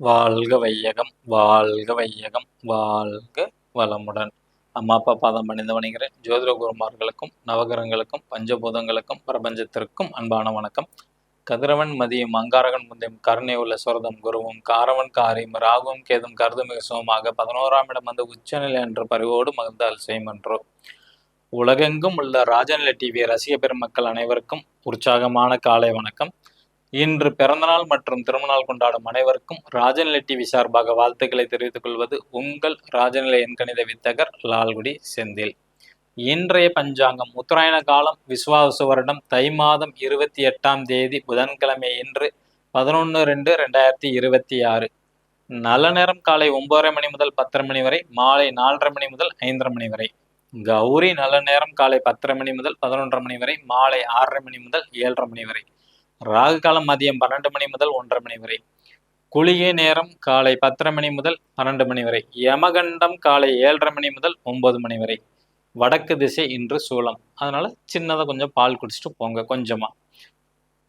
வாழ்க வையகம் வாழ்க வையகம் வாழ்க வளமுடன். அம்மா அப்பா பாதம் பணிந்து வணிகிறேன் ஜோதிட குருமார்களுக்கும் நவகிரகங்களுக்கும் பஞ்சபூதங்களுக்கும் பிரபஞ்சத்திற்கும் அன்பான வணக்கம். கதிரவன் மதியம் அங்காரகன் முந்தையும் கருணை உள்ள சுரதம் குருவும் காரவன் காரியும் ராகுவும் கேதும் கருதுமிக சுகமாக பதினோராம் இடம் வந்து உச்சநிலை என்ற பரிவோடு மகிழ்ந்தால் செய்மன்றோ உலகெங்கும் உள்ள ராஜநிலை டிவி ரசிக பெருமக்கள் அனைவருக்கும் உற்சாகமான காலை வணக்கம். இன்று பிறந்தநாள் மற்றும் திருமணநாள் கொண்டாடும் அனைவருக்கும் ராஜநிலை டிவி சார்பாக வாழ்த்துக்களை தெரிவித்துக் கொள்வது உங்கள் ராஜநிலை எண்கணித வித்தகர் லால்குடி செந்தில். இன்றைய பஞ்சாங்கம் உத்தராயண காலம் விஸ்வாச வருடம் தை மாதம் இருபத்தி எட்டாம் தேதி புதன்கிழமை இன்று பதினொன்று ரெண்டு ரெண்டாயிரத்தி இருபத்தி ஆறு. நல்ல நேரம் காலை ஒன்பதரை மணி முதல் பத்தரை மணி வரை மாலை நாலரை மணி முதல் ஐந்தரை மணி வரை. கௌரி நல்ல நேரம் காலை பத்தரை மணி முதல் பதினொன்றரை மணி வரை மாலை ஆறரை மணி முதல் ஏழரை மணி வரை. ராகு காலம் மதியம் பன்னெண்டு மணி முதல் ஒன்றரை மணி வரை. குளிகை நேரம் காலை பத்தரை மணி முதல் பன்னெண்டு மணி வரை. யமகண்டம் காலை ஏழரை மணி முதல் ஒன்பது மணி வரை. வடக்கு திசை இன்று சூளம் அதனால சின்னதாக கொஞ்சம் பால் குடிச்சிட்டு போங்க கொஞ்சமாக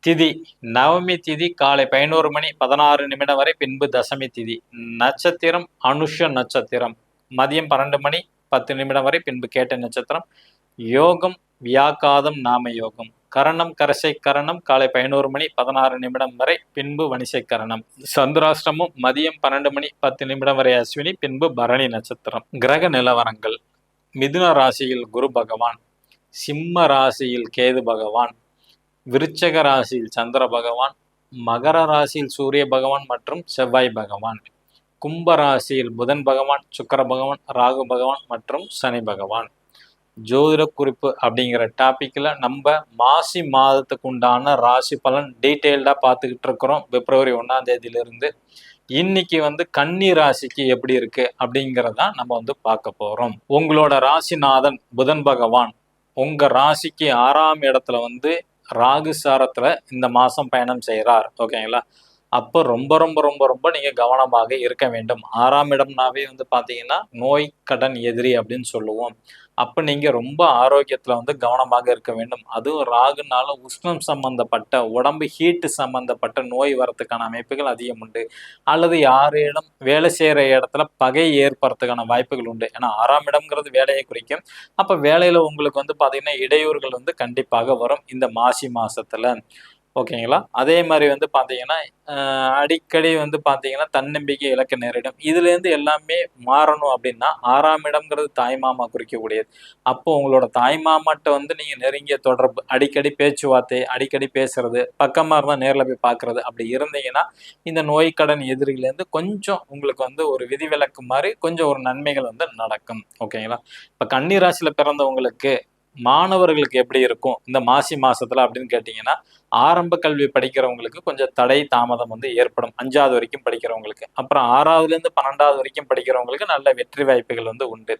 திதி. நவமி திதி காலை பதினோரு மணி பதினாறு நிமிடம் வரை பின்பு தசமி திதி. நட்சத்திரம் அனுஷ நட்சத்திரம். மதியம் பன்னெண்டு மணி பத்து நிமிடம் வரை பின்பு கேட்ட நட்சத்திரம். யோகம் வியாக்காதம் நாம யோகம். கரணம் கரசை கரணம் காலை பதினோரு மணி பதினாறு நிமிடம் வரை பின்பு வணிசை கரணம். சந்திராஷ்டிரமும் மதியம் பன்னெண்டு மணி பத்து நிமிடம் வரை அஸ்வினி பின்பு பரணி நட்சத்திரம். கிரக நிலவரங்கள். மிதுன ராசியில் குரு பகவான் சிம்ம ராசியில் கேது பகவான் விருச்சக ராசியில் சந்திர பகவான் மகர ராசியில் சூரிய பகவான் மற்றும் செவ்வாய் பகவான். கும்ப ராசியில் புதன் பகவான் சுக்கர பகவான் ராகு பகவான் மற்றும் சனி பகவான். ஜோதிட குறிப்பு அப்படிங்கிற டாப்பிக்கில் நம்ம மாசி மாதத்துக்கு உண்டான ராசி பலன் டீட்டெயில்டாக பார்த்துக்கிட்டு இருக்கிறோம். பிப்ரவரி ஒன்றாம் தேதியிலிருந்து இன்னைக்கு வந்து கன்னி ராசிக்கு எப்படி இருக்கு அப்படிங்கிறதான் நம்ம வந்து பார்க்க போறோம். உங்களோட ராசிநாதன் புதன் பகவான் உங்க ராசிக்கு ஆறாம் இடத்துல வந்து ராகு சாரத்துல இந்த மாசம் பயணம் செய்கிறார் ஓகேங்களா? அப்போ ரொம்ப ரொம்ப ரொம்ப ரொம்ப நீங்க கவனமாக இருக்க வேண்டும். ஆறாம் இடம்னாவே வந்து பாத்தீங்கன்னா நோய் கடன் எதிரி அப்படின்னு சொல்லுவோம். அப்போ நீங்கள் ரொம்ப ஆரோக்கியத்தில் வந்து கவனமாக இருக்க வேண்டும். அதுவும் ராகுனால உஷ்ணம் சம்பந்தப்பட்ட உடம்பு ஹீட்டு சம்பந்தப்பட்ட நோய் வரத்துக்கான அமைப்புகள் அதிகம் உண்டு. அல்லது யாரிடம் வேலை செய்கிற இடத்துல பகை ஏற்படுறதுக்கான வாய்ப்புகள் உண்டு. ஏன்னா ஆறாம் இடம்ங்கிறது வேலையை குறிக்கும். அப்போ வேலையில் உங்களுக்கு வந்து பார்த்தீங்கன்னா இடையூறுகள் வந்து கண்டிப்பாக வரும். இந்த மாசி மாசத்துல. ஓகேங்களா? அதே மாதிரி வந்து பார்த்தீங்கன்னா அடிக்கடி வந்து பார்த்தீங்கன்னா தன்னம்பிக்கை இலக்க நேரிடும். இதுலேருந்து எல்லாமே மாறணும் அப்படின்னா ஆறாம் இடம்ங்கிறது தாய்மாமா குறிக்கக்கூடியது. அப்போ உங்களோட தாய்மாமாட்ட வந்து நீங்கள் நெருங்கிய தொடர்பு அடிக்கடி பேச்சுவார்த்தை அடிக்கடி பேசுறது பக்கமாக இருந்தால் நேரில் போய் பார்க்குறது அப்படி இருந்தீங்கன்னா இந்த நோய் கடன் எதிரிலேருந்து கொஞ்சம் உங்களுக்கு வந்து ஒரு விதிவிலக்கு மாதிரி கொஞ்சம் ஒரு நன்மைகள் வந்து நடக்கும். ஓகேங்களா? இப்போ கன்னிராசியில் பிறந்தவங்களுக்கு மாணவர்களுக்கு எப்படி இருக்கும்? இந்த மாசி மாசத்துல அப்படின்னு கேட்டிங்கன்னா ஆரம்ப கல்வி படிக்கிறவங்களுக்கு கொஞ்சம் தடை தாமதம் வந்து ஏற்படும். அஞ்சாவது வரைக்கும் படிக்கிறவங்களுக்கு. அப்புறம் ஆறாவதுலேருந்து பன்னெண்டாவது வரைக்கும் படிக்கிறவங்களுக்கு நல்ல வெற்றி வாய்ப்புகள் வந்து உண்டு.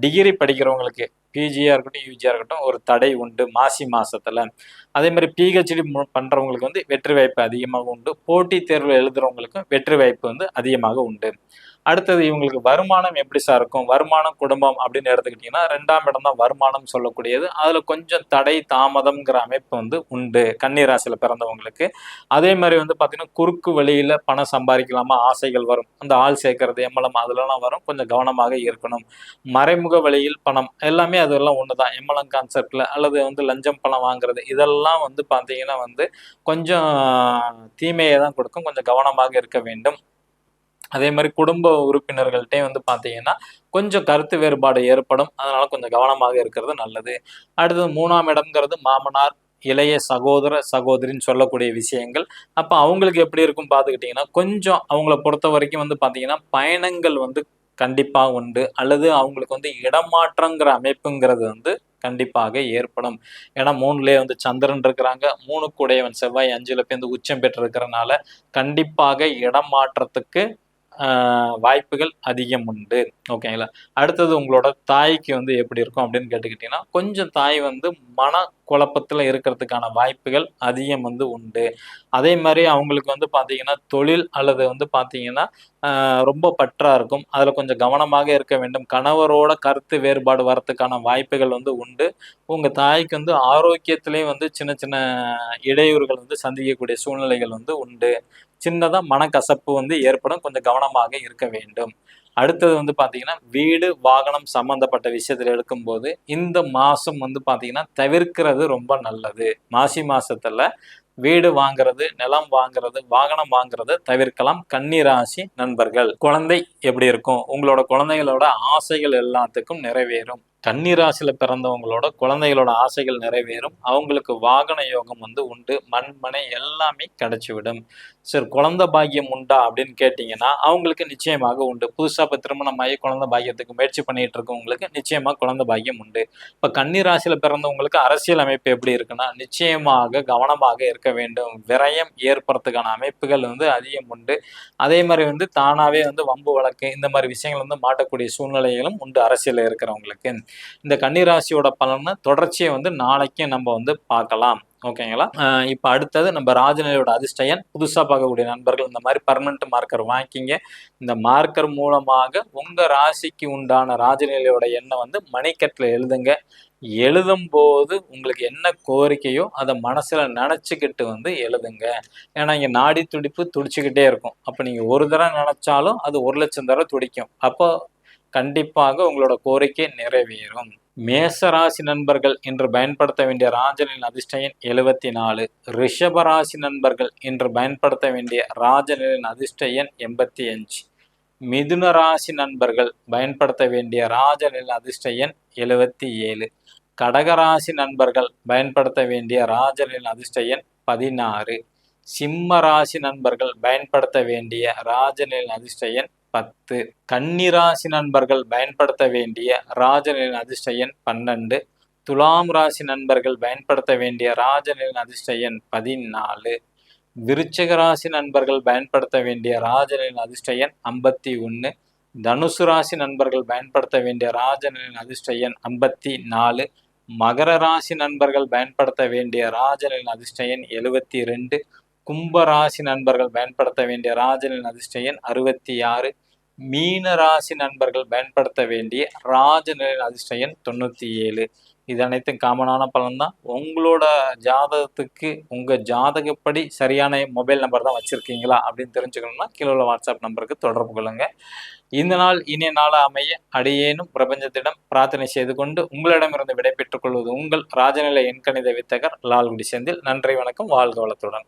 டிகிரி படிக்கிறவங்களுக்கு பிஜியாக இருக்கட்டும் யூஜியாக இருக்கட்டும் ஒரு தடை உண்டு மாசி மாசத்துல. அதே மாதிரி பிஹெச்டி பண்ணுறவங்களுக்கு வந்து வெற்றி வாய்ப்பு அதிகமாக உண்டு. போட்டித் தேர்வு எழுதுறவங்களுக்கும் வெற்றி வாய்ப்பு வந்து அதிகமாக உண்டு. அடுத்தது இவங்களுக்கு வருமானம் எப்படி சார் இருக்கும்? வருமானம் குடும்பம் அப்படின்னு எடுத்துக்கிட்டிங்கன்னா ரெண்டாம் இடம் தான் வருமானம் சொல்லக்கூடியது. அதில் கொஞ்சம் தடை தாமதம்ங்கிற அமைப்பு வந்து உண்டு. கன்னிராசியில் பிறந்தவங்களுக்கு. அதே மாதிரி வந்து பார்த்திங்கன்னா குறுக்கு வழியில் பணம் சம்பாதிக்கலாமா? ஆசைகள் வரும். அந்த ஆள் சேர்க்கறது எம்மலம் அதுலலாம் வரும். கொஞ்சம் கவனமாக இருக்கணும். மறைமுக வழியில் பணம் எல்லாமே அதெல்லாம் ஒன்று தான் எம்மலம் கான்செப்டில் அல்லது வந்து லஞ்சம் பணம் வாங்குறது இதெல்லாம் வந்து பார்த்தீங்கன்னா வந்து கொஞ்சம் தீமையை தான் கொடுக்கும். கொஞ்சம் கவனமாக இருக்க வேண்டும். அதே மாதிரி குடும்ப உறுப்பினர்கள்ட்டே வந்து பார்த்தீங்கன்னா கொஞ்சம் கருத்து வேறுபாடு ஏற்படும். அதனால கொஞ்சம் கவனமாக இருக்கிறது நல்லது. அடுத்தது மூணாம் இடம்ங்கிறது மாமனார் இளைய சகோதர சகோதரின்னு சொல்லக்கூடிய விஷயங்கள். அப்போ அவங்களுக்கு எப்படி இருக்கும் பார்த்துக்கிட்டிங்கன்னா கொஞ்சம் அவங்கள பொறுத்த வரைக்கும் வந்து பார்த்தீங்கன்னா பயணங்கள் வந்து கண்டிப்பாக உண்டு. அல்லது அவங்களுக்கு வந்து இடமாற்றங்கிற அமைப்புங்கிறது வந்து கண்டிப்பாக ஏற்படும். ஏன்னா மூணுலேயே வந்து சந்திரன் இருக்கிறாங்க. மூணு கூடையவன் செவ்வாய் அஞ்சுல பேருந்து உச்சம் பெற்றிருக்கிறனால கண்டிப்பாக இடம் மாற்றத்துக்கு வாய்ப்புகள் அதிகம் உண்டு. ஓகேங்களா அடுத்தது உங்களோட தாய்க்கு வந்து எப்படி இருக்கும் அப்படின்னு கேட்டுக்கிட்டீங்கன்னா கொஞ்சம் தாய் வந்து மன குழப்பத்தில் இருக்கிறதுக்கான வாய்ப்புகள் அதிகம் வந்து உண்டு. அதே மாதிரி அவங்களுக்கு வந்து பார்த்தீங்கன்னா தொழில் அல்லது வந்து பார்த்தீங்கன்னா ரொம்ப பற்றா இருக்கும். அதில் கொஞ்சம் கவனமாக இருக்க வேண்டும். கணவரோட கருத்து வேறுபாடு வரத்துக்கான வாய்ப்புகள் வந்து உண்டு. உங்கள் தாய்க்கு வந்து ஆரோக்கியத்திலையும் வந்து சின்ன சின்ன இடையூறுகள் வந்து சந்திக்கக்கூடிய சூழ்நிலைகள் வந்து உண்டு. சின்னதாக மனக்கசப்பு வந்து ஏற்படும். கொஞ்சம் கவனமாக இருக்க வேண்டும். அடுத்தது வந்து பார்த்தீங்கன்னா வீடு வாகனம் சம்பந்தப்பட்ட விஷயத்தில் எடுக்கும்போது இந்த மாதம் வந்து பார்த்தீங்கன்னா தவிர்க்கிறது ரொம்ப நல்லது. மாசி மாதத்தில் வீடு வாங்குறது நிலம் வாங்குறது வாகனம் வாங்குறது தவிர்க்கலாம். கன்னிராசி நண்பர்கள் குழந்தை எப்படி இருக்கும்? உங்களோட குழந்தைகளோட ஆசைகள் எல்லாத்துக்கும் நிறைவேறும். கன்னிராசியில் பிறந்தவங்களோட குழந்தைகளோட ஆசைகள் நிறைவேறும். அவங்களுக்கு வாகன யோகம் வந்து உண்டு. மண்மனை எல்லாமே கிடைச்சிவிடும். சரி குழந்தை பாக்கியம் உண்டா அப்படின்னு கேட்டிங்கன்னா அவங்களுக்கு நிச்சயமாக உண்டு. புதுசாக இப்போ திருமணம் ஆகி குழந்தை பாக்கியத்துக்கு முயற்சி பண்ணிட்டு இருக்கவங்களுக்கு நிச்சயமாக குழந்தை பாக்கியம் உண்டு. இப்போ கன்னிராசியில் பிறந்தவங்களுக்கு அரசியல் அமைப்பு எப்படி இருக்குன்னா நிச்சயமாக கவனமாக இருக்க வேண்டும். விரயம் ஏற்படுறதுக்கான அமைப்புகள் வந்து அதிகம் உண்டு. அதே மாதிரி வந்து தானாகவே வந்து வம்பு வழக்கு இந்த மாதிரி விஷயங்கள் வந்து மாட்டக்கூடிய சூழ்நிலைகளும் உண்டு அரசியலில் இருக்கிறவங்களுக்கு. இந்த கன்னிராசியோட பலனை தொடர்ச்சியை வந்து நாளைக்கு நம்ம வந்து பார்க்கலாம். ஓகேங்களா? இப்போ அடுத்தது நம்ம ராஜநிலையோட அதிர்ஷ்டயன் புதுசாக பார்க்கக்கூடிய நண்பர்கள் இந்த மாதிரி பர்மனெண்ட் மார்க்கர் வாங்கிக்கிங்க. இந்த மார்க்கர் மூலமாக உங்கள் ராசிக்கு உண்டான ராஜநிலையோட எண்ணை வந்து மணிக்கட்டில் எழுதுங்க. எழுதும் போது உங்களுக்கு என்ன கோரிக்கையோ அதை மனசில் நினச்சிக்கிட்டு வந்து எழுதுங்க. ஏன்னா இங்கே நாடி துடிப்பு துடிச்சுக்கிட்டே இருக்கும். அப்போ நீங்கள் ஒரு தடவை நினச்சாலும் அது ஒரு லட்சம் தடவை துடிக்கும். அப்போ கண்டிப்பாக உங்களோட கோரிக்கை நிறைவேறும். மேசராசி நண்பர்கள் இன்று பயன்படுத்த வேண்டிய ராஜனின் அதிர்ஷ்டயன் எழுபத்தி நாலு ரிஷபராசி நண்பர்கள் இன்று பயன்படுத்த வேண்டிய ராஜனின் அதிர்ஷ்டயன் எண்பத்தி அஞ்சு மிதுன ராசி நண்பர்கள் பயன்படுத்த வேண்டிய ராஜனின் அதிர்ஷ்டயன் எழுபத்தி ஏழு கடகராசி நண்பர்கள் பயன்படுத்த வேண்டிய ராஜனின் அதிர்ஷ்டயன் பதினாறு. சிம்ம ராசி நண்பர்கள் பயன்படுத்த வேண்டிய ராஜனின் அதிர்ஷ்டயன் பத்து. கன்னிராசி நண்பர்கள் பயன்படுத்த வேண்டிய ராஜனின் அதிர்ஷ்டயன் பன்னெண்டு. துலாம் ராசி நண்பர்கள் பயன்படுத்த வேண்டிய ராஜனின் அதிர்ஷ்டயன் பதினாலு. விருச்சிக ராசி நண்பர்கள் பயன்படுத்த வேண்டிய ராஜனின் அதிர்ஷ்டயன் ஐம்பத்தி ஒன்று தனுசு ராசி நண்பர்கள் பயன்படுத்த வேண்டிய ராஜனின் அதிர்ஷ்டயன் ஐம்பத்தி நாலு மகர ராசி நண்பர்கள் பயன்படுத்த வேண்டிய ராஜனின் அதிர்ஷ்டயன் எழுபத்தி ரெண்டு கும்பராசி நண்பர்கள் பயன்படுத்த வேண்டிய ராஜனின் அதிர்ஷ்டயன் அறுபத்தி ஆறு மீன ராசி நண்பர்கள் பயன்படுத்த வேண்டிய ராஜநிலையின் அதிர்ஷ்டயன் தொண்ணூற்றி தொண்ணூத்தி ஏழு இது அனைத்தும் காமனான பலன்தான். உங்களோட ஜாதகத்துக்கு உங்க ஜாதகப்படி சரியான மொபைல் நம்பர் தான் வச்சிருக்கீங்களா அப்படின்னு தெரிஞ்சுக்கணும்னா கீழே உள்ள வாட்ஸ்அப் நம்பருக்கு தொடர்பு கொள்ளுங்க. இந்த நாள் இனிய நாளாக அமைய அடியேனும் பிரபஞ்சத்திடம் பிரார்த்தனை செய்து கொண்டு உங்களிடமிருந்து விடைபெற்றுக் கொள்வது உங்கள் ராஜநிலை எண்கணித வித்தகர் லால்குடி செந்தில். நன்றி வணக்கம் வாழ்க வளத்துடன்.